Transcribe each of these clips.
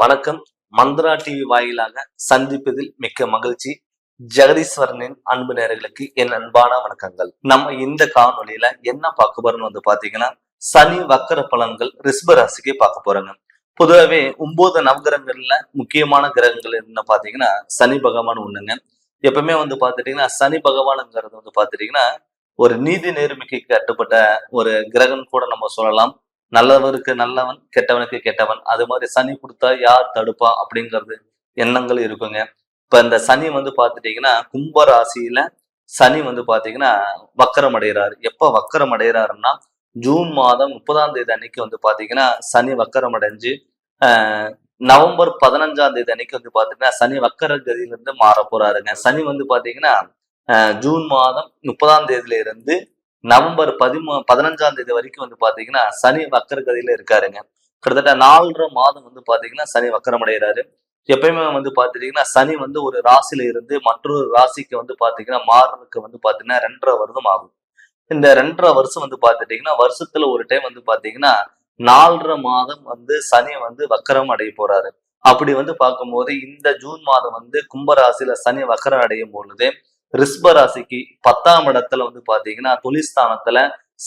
வணக்கம். மந்த்ரா டிவி வாயிலாக சந்திப்பதில் மிக்க மகிழ்ச்சி. ஜெகதீஸ்வரனின் அன்பு நேர்களுக்கு என் அன்பான வணக்கங்கள். நம்ம இந்த காணொலியில என்ன பார்க்க போறோம்னு வந்து பாத்தீங்கன்னா சனி வக்கர பலன்கள் ரிஷ்ப ராசிக்கு பார்க்க போறோங்க. பொதுவாகவே ஒன்பது நவகிரகங்கள்ல முக்கியமான கிரகங்கள் என்ன பாத்தீங்கன்னா சனி பகவான் ஒண்ணுங்க. எப்பவுமே வந்து பாத்துட்டீங்கன்னா சனி பகவானுங்கிறது வந்து பாத்துட்டீங்கன்னா ஒரு நீதி நேர்மைக்கு கட்டுப்பட்ட ஒரு கிரகம் கூட நம்ம சொல்லலாம். நல்லவருக்கு நல்லவன் கெட்டவனுக்கு கெட்டவன். அது மாதிரி சனி கொடுத்தா யார் தடுப்பா அப்படிங்கிறது எண்ணங்கள் இருக்குங்க. இப்ப இந்த சனி வந்து பாத்துட்டீங்கன்னா கும்ப ராசியில சனி வந்து பாத்தீங்கன்னா வக்கரம் அடைகிறாரு. எப்ப வக்கரம் அடைகிறாருன்னா ஜூன் மாதம் முப்பதாம் தேதி அன்னைக்கு வந்து பாத்தீங்கன்னா சனி வக்கரம் அடைஞ்சு நவம்பர் பதினஞ்சாம் தேதி அன்னைக்கு வந்து பாத்தீங்கன்னா சனி வக்கர கதியிலிருந்து மாற போறாருங்க சனி வந்து பாத்தீங்கன்னா ஜூன் மாதம் முப்பதாம் தேதியில இருந்து நவம்பர் பதிமூ பதினஞ்சாம் தேதி வரைக்கும் வந்து பாத்தீங்கன்னா சனி வக்கரகதியில இருக்காருங்க. கிட்டத்தட்ட நாலரை மாதம் வந்து பாத்தீங்கன்னா சனி வக்கரம் அடைகிறாரு. எப்பயுமே வந்து பாத்துட்டீங்கன்னா சனி வந்து ஒரு ராசியில இருந்து மற்றொரு ராசிக்கு வந்து பாத்தீங்கன்னா மாறுறதுக்கு வந்து பாத்தீங்கன்னா ரெண்டரை வருடம் ஆகும். இந்த ரெண்டரை வருஷம் வந்து பாத்துட்டீங்கன்னா வருஷத்துல ஒரு டைம் வந்து பாத்தீங்கன்னா நாலரை மாதம் வந்து சனி வந்து வக்கரம் அடைய போறாரு. அப்படி வந்து பார்க்கும்போது இந்த ஜூன் மாதம் வந்து கும்பராசியில சனி வக்கரம் அடையும் பொழுது ரிஷப ராசிக்கு பத்தாம் இடத்துல வந்து பாத்தீங்கன்னா தொழிற்ஸ்தானத்துல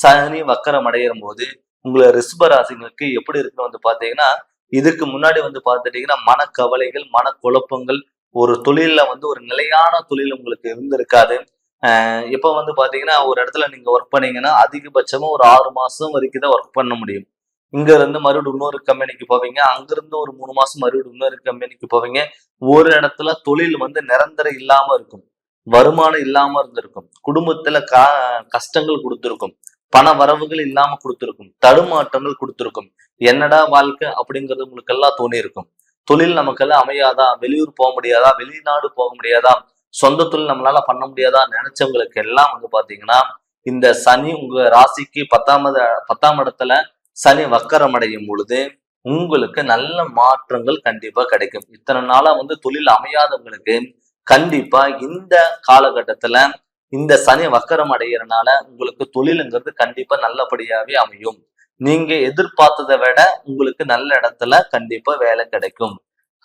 சனி வக்கரம் அடையும் போது உங்களை ரிஸ்பராசிங்களுக்கு எப்படி இருக்குன்னு வந்து பாத்தீங்கன்னா இதுக்கு முன்னாடி வந்து பார்த்துட்டீங்கன்னா மனக்கவலைகள் மனக்குழப்பங்கள் ஒரு தொழிலில் வந்து ஒரு நிலையான தொழில் உங்களுக்கு இருந்திருக்காது. இப்போ இப்ப வந்து பாத்தீங்கன்னா ஒரு இடத்துல நீங்க ஒர்க் பண்ணீங்கன்னா அதிகபட்சமா ஒரு ஆறு மாசம் வரைக்கும் தான் ஒர்க் பண்ண முடியும். இங்க இருந்து மறுபடியும் இன்னொரு கம்பெனிக்கு போவீங்க அங்கிருந்து ஒரு மூணு மாசம் மறுபடியும் இன்னொரு கம்பெனிக்கு போவீங்க. ஒரு இடத்துல தொழில் வந்து நிரந்தரம் இல்லாம இருக்கும். வருமானம் இல்லாம இருந்திருக்கும். குடும்பத்துல கா கஷ்டங்கள் கொடுத்துருக்கும். பண வரவுகள் இல்லாம கொடுத்துருக்கும். தடுமாற்றங்கள் கொடுத்துருக்கும். என்னடா வாழ்க்கை அப்படிங்கிறது உங்களுக்கு எல்லாம் தோணி இருக்கும் தொழில் நமக்கெல்லாம் அமையாதா? வெளியூர் போக முடியாதா? வெளிநாடு போக முடியாதா? சொந்த தொழில் நம்மளால பண்ண முடியாதா? நினைச்சவங்களுக்கு எல்லாம் வந்து பாத்தீங்கன்னா இந்த சனி உங்க ராசிக்கு பத்தாமது பத்தாம் இடத்துல சனி வக்கரம் அடையும் பொழுது உங்களுக்கு நல்ல மாற்றங்கள் கண்டிப்பா கிடைக்கும். இத்தனை நாளா வந்து தொழில் அமையாதவங்களுக்கு கண்டிப்பா இந்த காலகட்டத்துல இந்த சனி வக்கரம் அடைகிறனால உங்களுக்கு தொழிலுங்கிறது கண்டிப்பா நல்லபடியாவே அமையும். நீங்க எதிர்பார்த்ததை விட உங்களுக்கு நல்ல இடத்துல கண்டிப்பா வேலை கிடைக்கும்.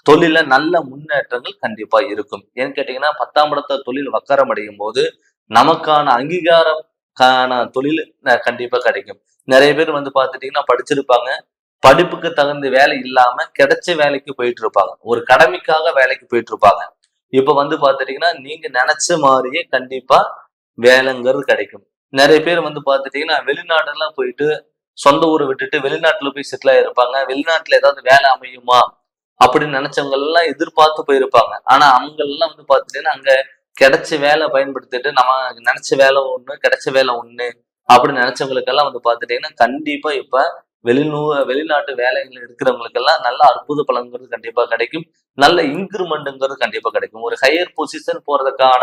தொழில நல்ல முன்னேற்றங்கள் கண்டிப்பா இருக்கும். ஏன்னு கேட்டீங்கன்னா பத்தாம் இடத்த தொழில் வக்கரம் அடையும் போது நமக்கான அங்கீகாரம் தொழில் கண்டிப்பா கிடைக்கும். நிறைய பேர் வந்து பாத்துட்டீங்கன்னா படிச்சிருப்பாங்க. படிப்புக்கு தகுந்த வேலை இல்லாம கிடைச்ச வேலைக்கு போயிட்டு இருப்பாங்க. ஒரு கடமைக்காக வேலைக்கு போயிட்டு இருப்பாங்க. இப்ப வந்து பாத்துட்டீங்கன்னா நீங்க நினைச்ச மாதிரியே கண்டிப்பா வேலைங்கிறது கிடைக்கும். நிறைய பேர் வந்து பாத்துட்டீங்கன்னா வெளிநாடெல்லாம் போயிட்டு சொந்த ஊரை விட்டுட்டு வெளிநாட்டுல போய் செட்டில் ஆயிருப்பாங்க. வெளிநாட்டுல ஏதாவது வேலை அமையுமா? அப்படின்னு நினைச்சவங்க எல்லாம் எதிர்பார்த்து போயிருப்பாங்க. ஆனா அவங்க எல்லாம் வந்து பாத்துட்டீங்கன்னா அங்க கிடைச்ச வேலை பயன்படுத்திட்டு நம்ம நினைச்ச வேலை ஒண்ணு கிடைச்ச வேலை ஒண்ணு அப்படின்னு நினைச்சவங்களுக்கெல்லாம் வந்து பாத்துட்டீங்கன்னா கண்டிப்பா இப்ப வெளிநூ வெளிநாட்டு வேலைகள் இருக்கிறவங்களுக்கெல்லாம் நல்ல அற்புத பலன்கிறது கண்டிப்பா கிடைக்கும். நல்ல இன்க்ரிமெண்ட்ங்கிறது கண்டிப்பா கிடைக்கும். ஒரு ஹையர் பொசிஷன் போறதுக்கான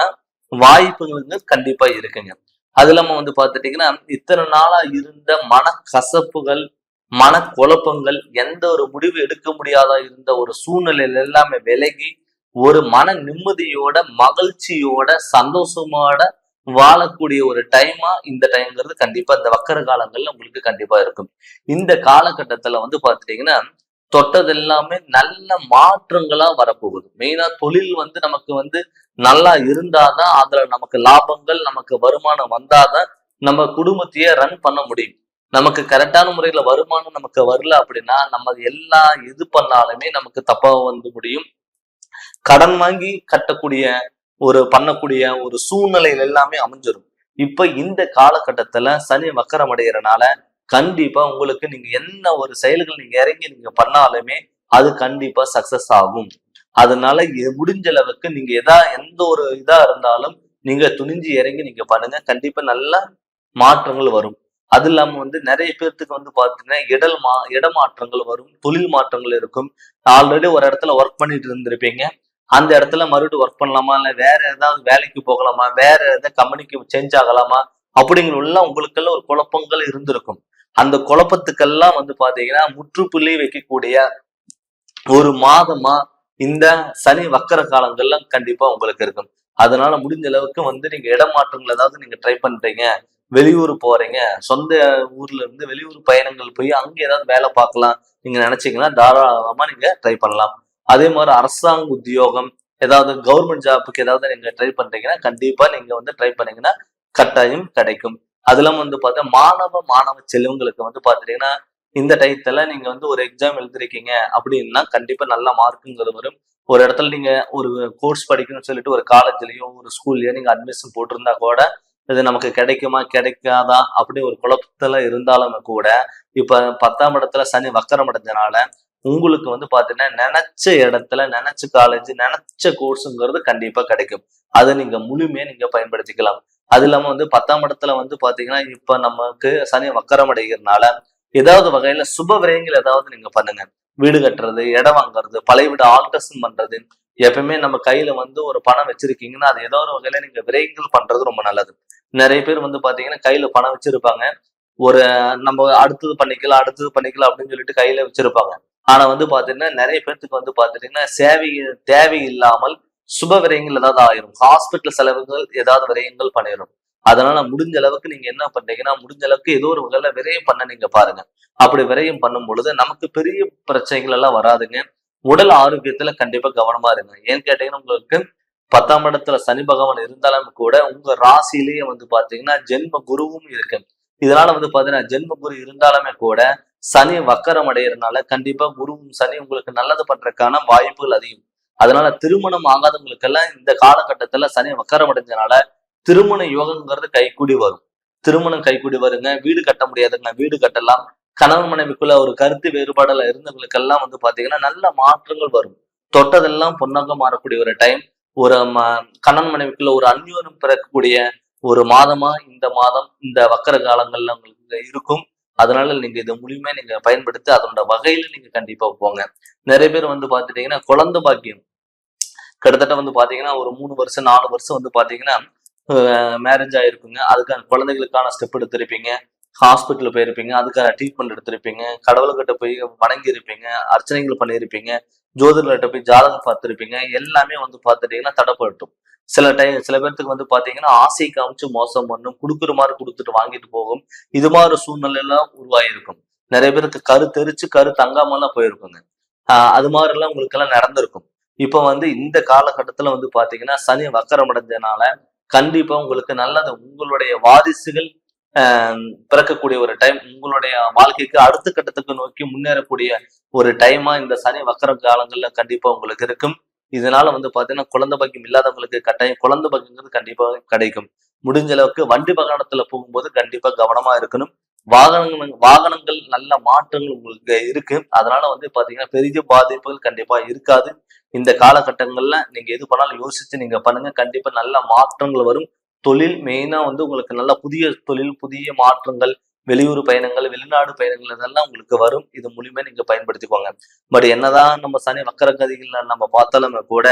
வாய்ப்புகளுங்க கண்டிப்பா இருக்குங்க. அது இல்லாம வந்து பாத்துட்டீங்கன்னா இத்தனை நாளா இருந்த மனக்கசப்புகள் மனக்குழப்பங்கள் எந்த ஒரு முடிவு எடுக்க முடியாத இருந்த ஒரு சூழ்நிலையில எல்லாமே விலகி ஒரு மன நிம்மதியோட மகிழ்ச்சியோட சந்தோஷமோட வாழக்கூடிய ஒரு டைமா இந்த டைம்ங்கிறது கண்டிப்பா இந்த வக்கர காலங்கள்ல உங்களுக்கு கண்டிப்பா இருக்கும். இந்த காலகட்டத்துல வந்து பாத்துட்டீங்கன்னா தொட்டது எல்லாமே நல்ல மாற்றங்களா வரப்போகுது. மெயினா தொழில் வந்து நமக்கு வந்து நல்லா இருந்தாதான் அதுல நமக்கு லாபங்கள் நமக்கு வருமானம் வந்தாதான் நம்ம குடும்பத்தையே ரன் பண்ண முடியும். நமக்கு கரெக்டான முறையில வருமானம் நமக்கு வரல அப்படின்னா நம்ம எல்லா இது பண்ணாலுமே நமக்கு தப்பா வந்து முடியும். கடன் வாங்கி கட்டக்கூடிய ஒரு பண்ணக்கூடிய ஒரு சூழ்நிலையில எல்லாமே அமைஞ்சிரும். இப்ப இந்த காலகட்டத்துல சனி வக்கரம் அடைகிறனால கண்டிப்பா உங்களுக்கு நீங்க என்ன ஒரு செயல்கள் நீங்க இறங்கி நீங்க பண்ணாலுமே அது கண்டிப்பா சக்சஸ் ஆகும். அதனால முடிஞ்ச அளவுக்கு நீங்க எதா எந்த ஒரு இதா இருந்தாலும் நீங்க துணிஞ்சு இறங்கி நீங்க பண்ணுங்க. கண்டிப்பா நல்ல மாற்றங்கள் வரும். அது இல்லாம வந்து நிறைய பேர்த்துக்கு வந்து பாத்தீங்கன்னா இடல் மா இடமாற்றங்கள் வரும் தொழில் மாற்றங்கள் இருக்கும். ஆல்ரெடி ஒரு இடத்துல ஒர்க் பண்ணிட்டு இருந்திருப்பீங்க. அந்த இடத்துல மறுபடியும் ஒர்க் பண்ணலாமா? இல்லை வேற ஏதாவது வேலைக்கு போகலாமா? வேற ஏதாவது கம்பெனிக்கு சேஞ்ச் ஆகலாமா? அப்படிங்கிற எல்லாம் உங்களுக்கெல்லாம் ஒரு குழப்பங்கள் இருந்திருக்கும். அந்த குழப்பத்துக்கெல்லாம் வந்து பாத்தீங்கன்னா முற்றுப்புள்ளி வைக்கக்கூடிய ஒரு மாதமா இந்த சனி வக்கர காலங்கள்லாம் கண்டிப்பா உங்களுக்கு இருக்கும். அதனால முடிஞ்ச அளவுக்கு வந்து நீங்க இடமாற்றங்கள் ஏதாவது நீங்க ட்ரை பண்றீங்க வெளியூர் போறீங்க சொந்த ஊர்ல இருந்து வெளியூர் பயணங்கள் போய் அங்க ஏதாவது வேலை பார்க்கலாம் நீங்க நினைச்சீங்கன்னா தாராளமா நீங்க ட்ரை பண்ணலாம். அதே மாதிரி அரசாங்க உத்தியோகம் ஏதாவது கவர்மெண்ட் ஜாப்புக்கு ஏதாவது நீங்க ட்ரை பண்றீங்கன்னா கண்டிப்பா நீங்க வந்து ட்ரை பண்ணீங்கன்னா கட்டாயம் கிடைக்கும். அது வந்து பார்த்தா மாணவ மாணவ செல்வங்களுக்கு வந்து பாத்தீங்கன்னா இந்த டயத்துல நீங்க வந்து ஒரு எக்ஸாம் எழுதிருக்கீங்க அப்படின்னா கண்டிப்பா நல்ல மார்க்குங்கிறது வரும். ஒரு இடத்துல நீங்க ஒரு கோர்ஸ் படிக்கணும்னு சொல்லிட்டு ஒரு காலேஜ்லயோ ஒரு ஸ்கூல்லயோ நீங்க அட்மிஷன் போட்டிருந்தா கூட இது நமக்கு கிடைக்குமா கிடைக்காதா அப்படி ஒரு குழப்பத்துல இருந்தாலுமே கூட இப்ப பத்தாம் இடத்துல சனி வக்கரம் அடைஞ்சனால உங்களுக்கு வந்து பாத்தீங்கன்னா நினைச்ச இடத்துல நினைச்ச காலேஜ் நினைச்ச கோர்ஸுங்கிறது கண்டிப்பா கிடைக்கும். அதை நீங்க முழுமையா நீங்க பயன்படுத்திக்கலாம். அது இல்லாம வந்து பத்தாம் இடத்துல வந்து பாத்தீங்கன்னா இப்ப நமக்கு சனி வக்கரம் அடைகிறதுனால ஏதாவது வகையில சுப விரயங்கள் ஏதாவது நீங்க பண்ணுங்க. வீடு கட்டுறது இடம் வாங்குறது பழைய வீடு ஆல்ட்ரேஷன் பண்றது எப்பயுமே நம்ம கையில வந்து ஒரு பணம் வச்சிருக்கீங்கன்னா அது ஏதோ ஒரு வகையில நீங்க விரயங்கள் பண்றது ரொம்ப நல்லது. நிறைய பேர் வந்து பாத்தீங்கன்னா கையில பணம் வச்சிருப்பாங்க. ஒரு நம்ம அடுத்தது பண்ணிக்கலாம் அடுத்தது பண்ணிக்கலாம் அப்படின்னு சொல்லிட்டு கையில வச்சிருப்பாங்க. ஆனா வந்து பாத்தீங்கன்னா நிறைய பேர்த்துக்கு வந்து பாத்தீங்கன்னா சேவை தேவை இல்லாமல் சுப விரயங்கள் ஏதாவது ஆயிரும். ஹாஸ்பிட்டல் செலவுகள் ஏதாவது விரயங்கள் பண்ணிடும் அதனால முடிஞ்ச அளவுக்கு நீங்க என்ன பண்றீங்கன்னா முடிஞ்ச அளவுக்கு ஏதோ ஒரு வகையில விரயம் பண்ண நீங்க பாருங்க. அப்படி விரயம் பண்ணும் பொழுது நமக்கு பெரிய பிரச்சனைகள் எல்லாம் வராதுங்க. உடல் ஆரோக்கியத்துல கண்டிப்பா கவனமா இருங்க. ஏன்னு கேட்டீங்கன்னா உங்களுக்கு பத்தாம் இடத்துல சனி பகவான் இருந்தாலும் கூட உங்க ராசியிலேயே வந்து பாத்தீங்கன்னா ஜென்ம குருவும் இருக்கு. இதனால வந்து பாத்தீங்கன்னா ஜென்ம குரு இருந்தாலுமே கூட சனி வக்கரம் அடையிறதுனால கண்டிப்பா குருவும் சனி உங்களுக்கு நல்லது பண்றதுக்கான வாய்ப்புகள் அதிகம். அதனால திருமணம் ஆகாதவங்களுக்கெல்லாம் இந்த காலகட்டத்துல சனி வக்கரம் அடைஞ்சனால திருமண யோகங்கிறது கைக்கூடி வரும். திருமணம் கைக்கூடி வருங்க. வீடு கட்ட முடியாதுங்க. வீடு கட்டலாம். கணவன் மனைவிக்குள்ள ஒரு கருத்து வேறுபாடுல இருந்தவங்களுக்கெல்லாம் வந்து பாத்தீங்கன்னா நல்ல மாற்றங்கள் வரும். தொட்டதெல்லாம் பொன்னாக மாறக்கூடிய ஒரு டைம் ஒரு ம- கணவன் மனைவிக்குள்ள ஒரு அந்யோனம் பிறக்கக்கூடிய ஒரு மாதமா இந்த மாதம் இந்த வக்கர காலங்கள்ல உங்களுக்கு இருக்கும். அதனால நீங்க இதை முழுமையா நீங்க பயன்படுத்தி அதனோட வகையில நீங்க கண்டிப்பா போங்க. நிறைய பேர் வந்து பாத்துட்டீங்கன்னா குழந்தை பாக்கியம். கிட்டத்தட்ட வந்து பாத்தீங்கன்னா ஒரு மூணு வருஷம் நாலு வருஷம் வந்து பாத்தீங்கன்னா மேரேஜ் ஆயிருக்குங்க. அதுக்கான குழந்தைகளுக்கான ஸ்டெப் எடுத்திருப்பீங்க. ஹாஸ்பிட்டல் போயிருப்பீங்க. அதுக்கான ட்ரீட்மெண்ட் எடுத்திருப்பீங்க. கடவுள்கிட்ட போய் வணங்கி இருப்பீங்க அர்ச்சனைகள் பண்ணியிருப்பீங்க. ஜோதிடர்கிட்ட போய் ஜாதகம் பார்த்திருப்பீங்க. எல்லாமே வந்து பார்த்துட்டீங்கன்னா தடைப்பட்டும் சில டைம் சில பேர்த்துக்கு வந்து பாத்தீங்கன்னா ஆசை காமிச்சு மோசம் பண்ணும் கொடுக்குற மாதிரி கொடுத்துட்டு வாங்கிட்டு போகும். இது மாதிரி சூழ்நிலை எல்லாம் உருவாயிருக்கும் நிறைய பேருக்கு கரு தெரிச்சு கரு தங்காமலாம் போயிருக்குங்க. ஆஹ் அது மாதிரி எல்லாம் உங்களுக்கு எல்லாம் நடந்திருக்கும். இப்ப வந்து இந்த காலகட்டத்துல வந்து பாத்தீங்கன்னா சனி வக்கரம் அடைஞ்சனால கண்டிப்பா உங்களுக்கு நல்லது. உங்களுடைய வாரிசுகள் ஆஹ் பிறக்கக்கூடிய ஒரு டைம் உங்களுடைய வாழ்க்கைக்கு அடுத்த கட்டத்துக்கு நோக்கி முன்னேறக்கூடிய ஒரு டைமா இந்த சனி வக்கர காலங்கள்ல கண்டிப்பா உங்களுக்கு இருக்கும். இதனால வந்து பாத்தீங்கன்னா குழந்தை பாக்கியம் இல்லாதவங்களுக்கு கட்டாயம் குழந்தை பாக்கியங்கிறது கண்டிப்பாக கிடைக்கும். முடிஞ்ச அளவுக்கு வண்டி வாகனத்துல போகும்போது கண்டிப்பா கவனமா இருக்கணும். வாகனங்கள் வாகனங்கள் நல்ல மாற்றங்கள் உங்களுக்கு இருக்கு. அதனால வந்து பாத்தீங்கன்னா பெரிய பாதிப்புகள் கண்டிப்பா இருக்காது. இந்த காலகட்டங்கள்ல நீங்க எது பண்ணாலும் யோசிச்சு நீங்க பண்ணுங்க. கண்டிப்பா நல்ல மாற்றங்கள் வரும். தொழில் மெயினா வந்து உங்களுக்கு நல்ல புதிய தொழில் புதிய மாற்றங்கள் வெளியூர் பயணங்கள் வெளிநாடு பயணங்கள் இதெல்லாம் உங்களுக்கு வரும். இது மூலியமா நீங்க பயன்படுத்திக்கோங்க. பட் என்னதான் நம்ம சனி வக்கரகதிகள் நம்ம பார்த்தாலுமே கூட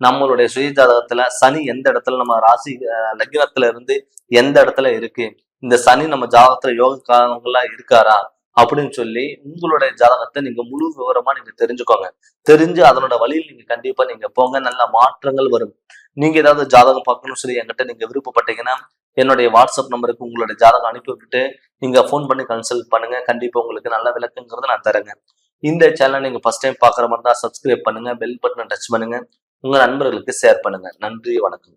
நம்மளுடைய சுய ஜாதகத்துல சனி எந்த இடத்துல நம்ம ராசி லக்னத்துல இருந்து எந்த இடத்துல இருக்கு? இந்த சனி நம்ம ஜாதகத்துல யோக காரணங்களா இருக்காரா? அப்படின்னு சொல்லி உங்களுடைய ஜாதகத்தை நீங்க முழு விவரமா நீங்க தெரிஞ்சுக்கோங்க. தெரிஞ்சு அதனோட வழியில் நீங்க கண்டிப்பா நீங்க போங்க. நல்ல மாற்றங்கள் வரும். நீங்க ஏதாவது ஜாதகம் பார்க்கணும்னு சொல்லி என்கிட்ட நீங்க விருப்பப்பட்டீங்கன்னா என்னுடைய வாட்ஸ்அப் நம்பருக்கு உங்களுடைய ஜாதகம் அனுப்பி விட்டுட்டு நீங்க ஃபோன் பண்ணி கன்சல்ட் பண்ணுங்க. கண்டிப்பா உங்களுக்கு நல்ல விளக்குங்கிறத நான் தரேங்க. இந்த சேனல் நீங்க ஃபர்ஸ்ட் டைம் பாக்குற மாதிரி தான் சப்ஸ்கிரைப் பண்ணுங்க. பெல் பட்டனை டச் பண்ணுங்க. உங்க நண்பர்களுக்கு ஷேர் பண்ணுங்க. நன்றி வணக்கம்.